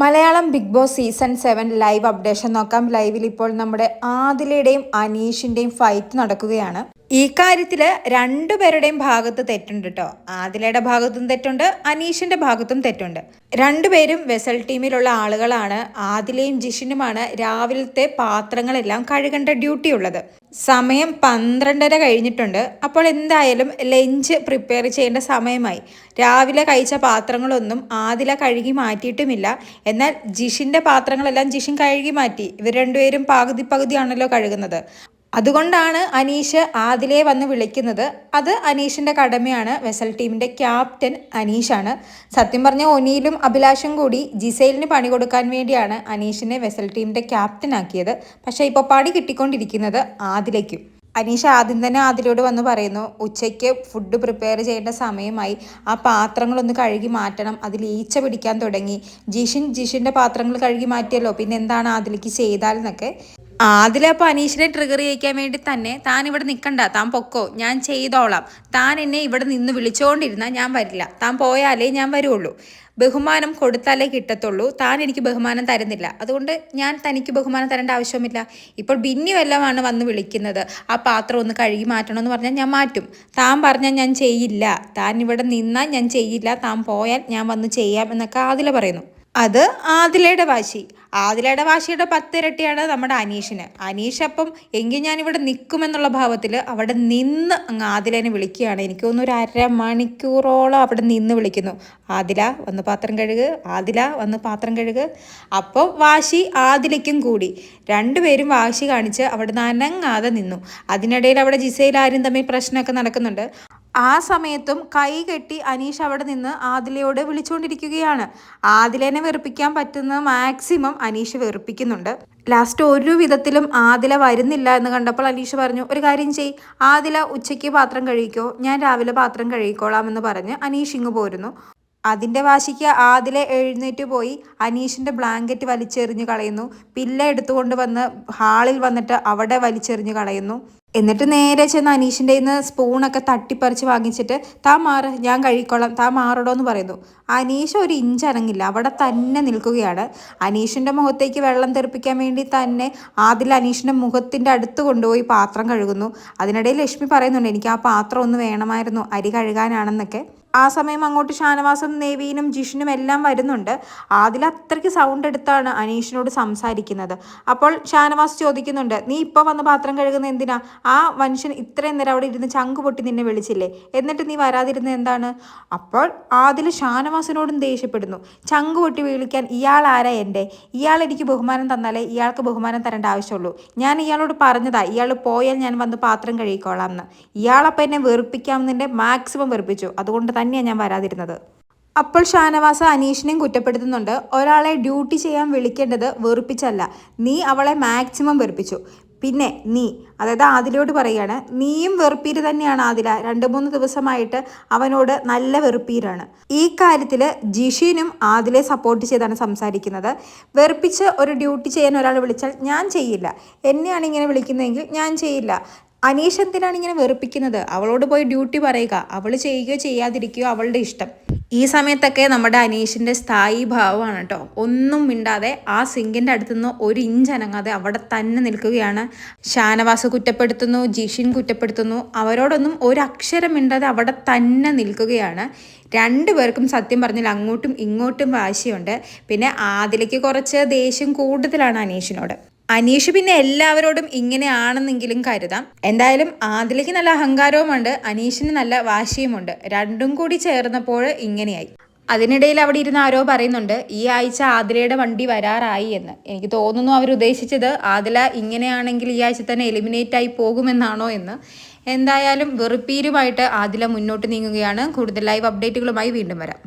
Malayalam Bigg Boss season seven live updation നോക്കാം. ലൈവിൽ ഇപ്പോൾ നമ്മുടെ ആദിലയുടെയും അനീഷിന്റെയും ഫൈറ്റ് നടക്കുകയാണ്. ഈ കാര്യത്തിൽ രണ്ടുപേരുടെയും ഭാഗത്ത് തെറ്റുണ്ട് കേട്ടോ ആദിലയുടെ ഭാഗത്തും തെറ്റുണ്ട് അനീഷിന്റെ ഭാഗത്തും തെറ്റുണ്ട്. രണ്ടുപേരും വെസൽ ടീമിലുള്ള ആളുകളാണ്. ആദിലയും ജിഷിനുമാണ് രാവിലത്തെ പാത്രങ്ങളെല്ലാം കഴുകേണ്ട ഡ്യൂട്ടി ഉള്ളത്. സമയം പന്ത്രണ്ടര കഴിഞ്ഞിട്ടുണ്ട്. അപ്പോൾ എന്തായാലും ലഞ്ച് പ്രിപ്പയർ ചെയ്യേണ്ട സമയമായി. രാവിലെ കഴിച്ച പാത്രങ്ങളൊന്നും ആദില കഴുകി മാറ്റിയിട്ടുമില്ല. എന്നാൽ ജിഷിന്റെ പാത്രങ്ങളെല്ലാം ജിഷിൻ കഴുകി മാറ്റി. ഇവർ രണ്ടുപേരും പകുതി പകുതിയാണല്ലോ കഴുകുന്നത്. അതുകൊണ്ടാണ് അനീഷ് ആദിലെ വന്ന് വിളിക്കുന്നത്. അത് അനീഷിന്റെ കടമയാണ്. വെസൽ ടീമിന്റെ ക്യാപ്റ്റൻ അനീഷാണ്. സത്യം പറഞ്ഞ ഒനിയിലും അഭിലാഷും കൂടി ജിസൈലിന് പണി കൊടുക്കാൻ വേണ്ടിയാണ് അനീഷിനെ വെസൽ ടീമിന്റെ ക്യാപ്റ്റൻ ആക്കിയത്. പക്ഷേ ഇപ്പോൾ പണി കിട്ടിക്കൊണ്ടിരിക്കുന്നത് ആദിലേക്കും അനീഷ് ആദ്യം തന്നെ ആദിലോട് വന്ന് പറയുന്നു ഉച്ചയ്ക്ക് ഫുഡ് പ്രിപ്പയർ ചെയ്യേണ്ട സമയമായി. ആ പാത്രങ്ങളൊന്ന് കഴുകി മാറ്റണം. അതിൽ ഈച്ച പിടിക്കാൻ തുടങ്ങി. ജിഷിൻ ജിഷിന്റെ പാത്രങ്ങൾ കഴുകി മാറ്റിയല്ലോ. പിന്നെ എന്താണ് ആദിലേക്ക് ചെയ്താൽ എന്നൊക്കെ. ആദിലപ്പോൾ അനീഷിനെ ട്രിഗർ ചെയ്യിക്കാൻ വേണ്ടി തന്നെ താൻ ഇവിടെ നിൽക്കണ്ട താൻ പൊക്കോ ഞാൻ ചെയ്തോളാം. താൻ എന്നെ ഇവിടെ നിന്ന് വിളിച്ചുകൊണ്ടിരുന്നാൽ ഞാൻ വരില്ല. താൻ പോയാലേ ഞാൻ വരുള്ളൂ. ബഹുമാനം കൊടുത്താലേ കിട്ടത്തുള്ളൂ. താൻ എനിക്ക് ബഹുമാനം തരുന്നില്ല. അതുകൊണ്ട് ഞാൻ തനിക്ക് ബഹുമാനം തരേണ്ട ആവശ്യമില്ല. ഇപ്പോൾ ബിന്നി വല്ലമാണ് വന്ന് വിളിക്കുന്നത്. ആ പാത്രം ഒന്ന് കഴുകി മാറ്റണമെന്ന് പറഞ്ഞാൽ ഞാൻ മാറ്റും. താൻ പറഞ്ഞാൽ ഞാൻ ചെയ്യില്ല. താൻ ഇവിടെ നിന്നാൽ ഞാൻ ചെയ്യില്ല. താൻ പോയാൽ ഞാൻ വന്ന് ചെയ്യാം എന്നൊക്കെ ആദില പറയുന്നു. അത് ആദിലയുടെ വാശി. ആദിലയുടെ വാശിയുടെ പത്തിരട്ടിയാണ് നമ്മുടെ അനീഷിന്. അനീഷ് അപ്പം എങ്കിൽ ഞാനിവിടെ നിൽക്കുമെന്നുള്ള ഭാവത്തിൽ അവിടെ നിന്ന് അങ്ങ് ആദിലേനെ വിളിക്കുകയാണ്. എനിക്ക് തോന്നുന്നു ഒരു അരമണിക്കൂറോളം അവിടെ നിന്ന് വിളിക്കുന്നു. ആദില വന്ന് പാത്രം കഴുക്. ആദില വന്ന് പാത്രം കഴുക്. അപ്പോൾ വാശി ആദിലയ്ക്കും കൂടി. രണ്ടുപേരും വാശി കാണിച്ച് അവിടെ നനങ്ങാതെ നിന്നു. അതിനിടയിൽ അവിടെ ജിസയിൽ ആരും തമ്മിൽ പ്രശ്നമൊക്കെ നടക്കുന്നുണ്ട്. ആ സമയത്തും കൈ കെട്ടി അനീഷ് അവിടെ നിന്ന് ആദിലയോട് വിളിച്ചുകൊണ്ടിരിക്കുകയാണ് ആദിലേനെ വെറുപ്പിക്കാൻ പറ്റുന്ന മാക്സിമം അനീഷ് വെറുപ്പിക്കുന്നുണ്ട്. ലാസ്റ്റ് ഒരു വിധത്തിലും ആദില വരുന്നില്ല എന്ന് കണ്ടപ്പോൾ അനീഷ് പറഞ്ഞു ഒരു കാര്യം ചെയ് ആദില ഉച്ചയ്ക്ക് പാത്രം കഴിക്കോ ഞാൻ രാവിലെ പാത്രം കഴുകിക്കോളാം എന്ന് പറഞ്ഞ് അനീഷ് ഇങ്ങ് പോരുന്നു. അതിന്റെ വാശിക്ക് ആദിലെ എഴുന്നേറ്റ് പോയി അനീഷിന്റെ ബ്ലാങ്കറ്റ് വലിച്ചെറിഞ്ഞ് കളയുന്നു. പില്ല എടുത്തുകൊണ്ട് വന്ന് ഹാളിൽ വന്നിട്ട് അവിടെ വലിച്ചെറിഞ്ഞ് കളയുന്നു. എന്നിട്ട് നേരെ ചെന്ന് അനീഷിന്റെ നിന്ന് സ്പൂണൊക്കെ തട്ടിപ്പറിച്ച് വാങ്ങിച്ചിട്ട് താ മാറ് ഞാൻ കഴിക്കോളാം താ മാറടോ എന്ന് പറയുന്നു. അനീഷ് ഒരു ഇഞ്ച് അനങ്ങില്ല അവിടെ തന്നെ നിൽക്കുകയാണ്. അനീഷിന്റെ മുഖത്തേക്ക് വെള്ളം തെറിപ്പിക്കാൻ വേണ്ടി തന്നെ ആദിൽ അനീഷിന്റെ മുഖത്തിന്റെ അടുത്ത് കൊണ്ടുപോയി പാത്രം കഴുകുന്നു. അതിനിടയിൽ ലക്ഷ്മി പറയുന്നുണ്ട് എനിക്ക് ആ പാത്രം ഒന്ന് വേണമായിരുന്നു അരി കഴുകാനാണെന്നൊക്കെ. ആ സമയം അങ്ങോട്ട് ഷാനവാസും നെവീനും ജിഷിനും എല്ലാം വരുന്നുണ്ട്. അതിൽ അത്രയ്ക്ക് സൗണ്ട് എടുത്താണ് അനീഷിനോട് സംസാരിക്കുന്നത്. അപ്പോൾ ഷാനവാസ് ചോദിക്കുന്നുണ്ട് നീ ഇപ്പോൾ വന്ന് പാത്രം കഴുകുന്ന എന്തിനാ? ആ മനുഷ്യൻ ഇത്രയും നേരം അവിടെ ഇരുന്ന് ചങ്ക് പൊട്ടി നിന്നെ വിളിച്ചില്ലേ? എന്നിട്ട് നീ വരാതിരുന്നത് എന്താണ്? അപ്പോൾ ആദിൽ ഷാനവാസിനോടും ദേഷ്യപ്പെടുന്നു. ചങ്ക് പൊട്ടി വിളിക്കാൻ ഇയാൾ ആരാ എന്റെ ഇയാൾ എനിക്ക് ബഹുമാനം തന്നാലേ ഇയാൾക്ക് ബഹുമാനം തരേണ്ട ആവശ്യമുള്ളൂ. ഞാൻ ഇയാളോട് പറഞ്ഞതാ ഇയാൾ പോയാൽ ഞാൻ വന്ന് പാത്രം കഴുകിക്കോളാം എന്ന്. ഇയാളപ്പം എന്നെ വെറുപ്പിക്കാമെന്നെ മാക്സിമം വെറുപ്പിച്ചു. അതുകൊണ്ട് തന്നെയാണ് ഞാൻ വരാതിരുന്നത്. അപ്പോൾ ഷാനവാസ അനീഷിനെയും കുറ്റപ്പെടുത്തുന്നുണ്ട്. ഒരാളെ ഡ്യൂട്ടി ചെയ്യാൻ വിളിക്കേണ്ടത് വെറുപ്പിച്ചല്ല. നീ അവളെ മാക്സിമം വെറുപ്പിച്ചു. പിന്നെ നീ അതായത് ആദിലോട് പറയുകയാണ് നീയും വെറുപ്പീര് തന്നെയാണ് ആദില. രണ്ട് മൂന്ന് ദിവസമായിട്ട് അവനോട് നല്ല വെറുപ്പീരാണ്. ഈ കാര്യത്തിൽ ജിഷീനും ആദിലെ സപ്പോർട്ട് ചെയ്താണ് സംസാരിക്കുന്നത്. വെറുപ്പിച്ച് ഒരു ഡ്യൂട്ടി ചെയ്യാൻ ഒരാൾ വിളിച്ചാൽ ഞാൻ ചെയ്യില്ല. എന്നെയാണ് ഇങ്ങനെ വിളിക്കുന്നതെങ്കിൽ ഞാൻ ചെയ്യില്ല. അനീഷ് എന്തിനാണ് ഇങ്ങനെ വെറുപ്പിക്കുന്നത്? അവളോട് പോയി ഡ്യൂട്ടി പറയുക. അവൾ ചെയ്യുകയോ ചെയ്യാതിരിക്കുകയോ അവളുടെ ഇഷ്ടം. ഈ സമയത്തൊക്കെ നമ്മുടെ അനീഷിന്റെ സ്ഥായി ഭാവമാണ് കേട്ടോ. ഒന്നും മിണ്ടാതെ ആ സിങ്കിന്റെ അടുത്തു നിന്ന് ഒരു ഇഞ്ച് അനങ്ങാതെ അവിടെ തന്നെ നിൽക്കുകയാണ്. ഷാനവാസ് കുറ്റപ്പെടുത്തുന്നു ജിഷിൻ കുറ്റപ്പെടുത്തുന്നു. അവരോടൊന്നും ഒരു അക്ഷരം മിണ്ടാതെ അവിടെ തന്നെ നിൽക്കുകയാണ്. രണ്ടുപേർക്കും സത്യം പറഞ്ഞാൽ അങ്ങോട്ടും ഇങ്ങോട്ടും വാശിയുണ്ട്. പിന്നെ ആദിലേക്ക് കുറച്ച് ദേഷ്യം കൂടുതലാണ് അനീഷിനോട്. അനീഷ് പിന്നെ എല്ലാവരോടും ഇങ്ങനെയാണെന്നെങ്കിലും കരുതാം. എന്തായാലും ആദിലയ്ക്ക് നല്ല അഹങ്കാരവുമുണ്ട് അനീഷിന് നല്ല വാശിയുമുണ്ട്. രണ്ടും കൂടി ചേർന്നപ്പോൾ ഇങ്ങനെയായി. അതിനിടയിൽ അവിടെ ഇരുന്ന് ആരോ പറയുന്നുണ്ട് ഈ ആഴ്ച ആദിലയുടെ വണ്ടി വരാറായി എന്ന്. എനിക്ക് തോന്നുന്നു അവർ ഉദ്ദേശിച്ചത് ആദില ഇങ്ങനെയാണെങ്കിൽ ഈ ആഴ്ച തന്നെ എലിമിനേറ്റ് ആയി പോകുമെന്നാണോ എന്ന്. എന്തായാലും വെറുപ്പീരുമായിട്ട് ആദില മുന്നോട്ട് നീങ്ങുകയാണ്. കൂടുതൽ ലൈവ് അപ്ഡേറ്റുകളുമായി വീണ്ടും വരാം.